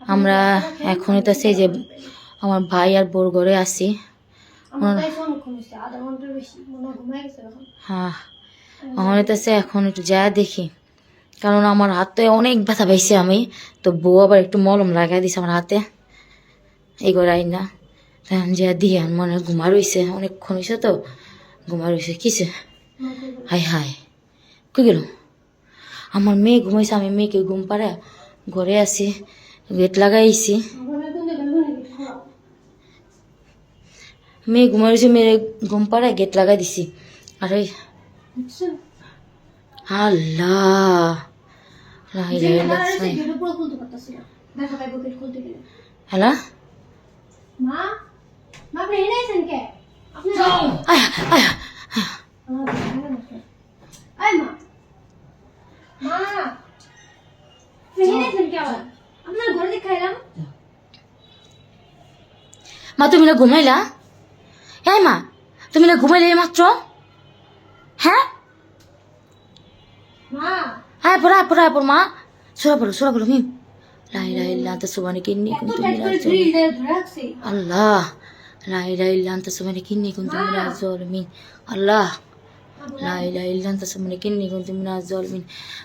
আমরা এখন তো সেই যে আমার ভাই আর বোর ঘরে মনে হয় আমার এখন একটু যা দেখি। কারণ আমার হাতে অনেক ব্যথা পাইছি আমি তো বউ আবার একটু মলম লাগাই দিছে আমার হাতে। এই করাই না তখন যা দিয়ে মনে হয় ঘুমা রইছে অনেকক্ষণ হয়েছে তো ঘুমা রইছে কিসে হাই হাই কই গেল আমার মেয়ে ঘুমাইছে আমি মেয়েকে ঘুম পাড়ে ঘরে আছি গেট লাগাইছি। মেয়ে ঘুমা রয়েছে মেয়ে ঘুম পাড়ে গেট লাগাই দিছি। আর ওই আল্লাহ হ্যালো? মা মা আয়া আয়া আয় তুমি না ঘুমাইলা? এই মা তুমি না ঘুমাইলে মাত্র? হ্যাঁ? হ্যাঁ পড়া পড়া পড় মা। সোরা পড়ো সোরা পড়ো মিম লাই লাই ইল্লা আনতা সুবহানি কিন্নি কুনতু আল্লাহ। লাই লাই ইল্লা আনতা সুবহানি কিন্নি কুনতু আল্লাহ। লাই লাই ইল্লা আনতা সুবহানি কিন্নি কুনতু মিনাজ জালিমিন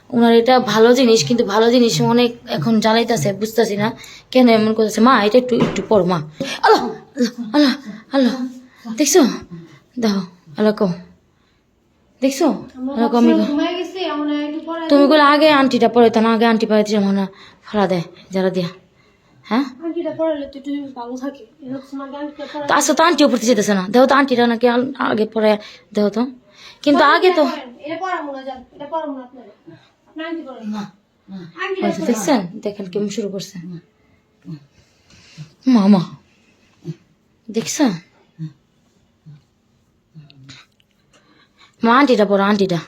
ওনার এটা ভালো জিনিস কিন্তু ভালো জিনিস অনেক এখন জ্বালাইতেছে বুঝতেছি না। কেন এমন করতেছে? মা এটা একটু একটু পড়ো মা। আল্লাহ আল্লাহ আল্লাহ দেখছ? দেখো আল্লাহ কম দেখছ? আল্লাহ কমি তুমি বলে আগে আন্টিটা পরে তো না আগে আন্টি পাইতে মনে ফেলা দেয় যারা দিয়া। হ্যাঁ? পড়ালে তো পড়া আন্টিও পড়তে যেতেছে না। দেখো তো আন্টিরা নাকি আল- আগে পরে দেখো তো। কিন্তু আগে তো দেখছেন? দেখেন কেমন শুরু করছে। মামা দেখছেন? মা আন্টিটা পড়ো আন্টিটা।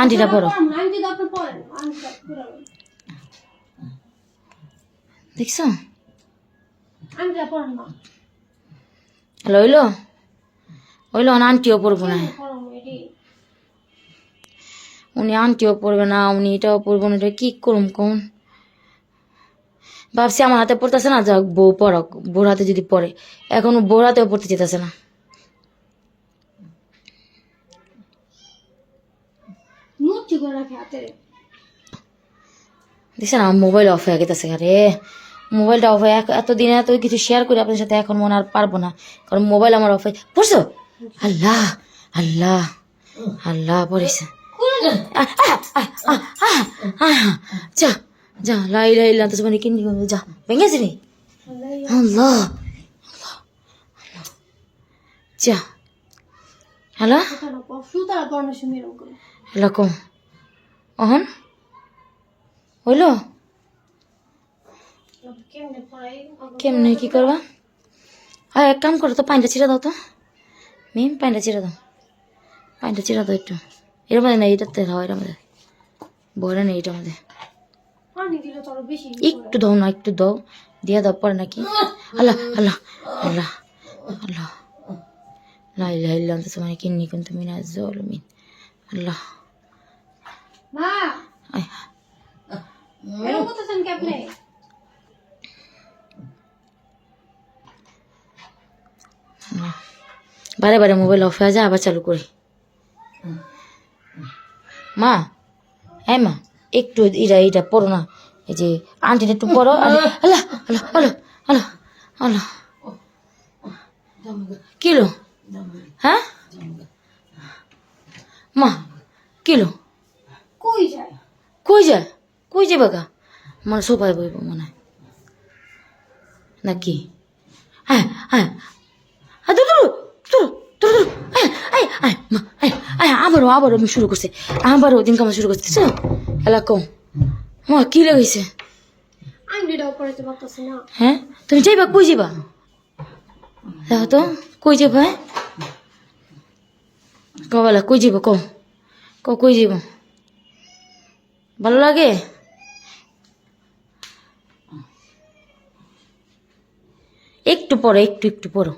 আন্টিটা পড়ো। দেখছ আন্টিটা পড়েন না হ্যালো হইল হইল না। আন্টিও পড়ব না উনি আন্টিও পড়বে না উনি এটাও পড়ব না এটা কি করুম কোন ভাবছি আমার হাতে পড়তেছে না যাক বউ পড়াক বউর হাতে যদি পড়ে। এখন বউর হাতেও পড়তে যেতেছে না। দেখছেন আমার মোবাইল অফ হয়ে গেছে আরে মোবাইলটা অফ হয়ে এত- এতদিনে এত কিছু শেয়ার করি আপনার সাথে এখন মনে আর পারব না। কারণ মোবাইল আমার অফ হয়ে পড়ছো? আল্লাহ আল্লাহ আল্লাহ পড়েছে। যা যা লাই লাই লাই তো মানে কিনি যা, ভেঙেছি নি আল্লাহ যা। হ্যালো? হ্যালো, কম। অহন? হইল? কেমনে কি করবা? আর এক কাম করো, তো পানিটা চিরা দাও তো। মেম পানিটা চিরা দাও পানিটা চিরা দাও একটু এর মধ্যে না এটাতে দাও এর মধ্যে বলে নেই এটার মধ্যে একটু দাও না একটু দাও দিয়ে দাও পরে নাকি আল্লাহ আল্লাহ আল্লাহ আল্লাহ লাই লাই লাই তো তোমার কিন্নি কিন্তু মিনা জলমিন আল্লাহ মা আয় এরকম বারে বারে মোবাইল অফ হয়ে যায় আবার চালু করি। মা হ্যাঁ মা একটু এটা এটা পড়ো না। এই যে আন্টিটা একটু পড়ো আল্লাহ আল্লাহ আল্লাহ আল্লাহ আল্লাহ কিলো? হ্যাঁ? মা কিলো? কই যায়? কই যায়? কই যাবে গা? মানে সোফায় বইব মনে হয়। নাকি? হ্যাঁ হ্যাঁ দূর দূর দূর দূর দূর আয় আয় আয় মা আয় আয় আবারও আবারও আমি শুরু করছে। আবারও দিন কামা শুরু করছে বুঝছ? এলা কম মা কি লাগাইছে হ্যাঁ? তুমি যাইবা কই যাবা দেখো তো কই যাবা হ্যাঁ? কবেলা কই যাব কও। ক কই যাব ভালো লাগে? একটু পড়ো একটু একটু পড়ো।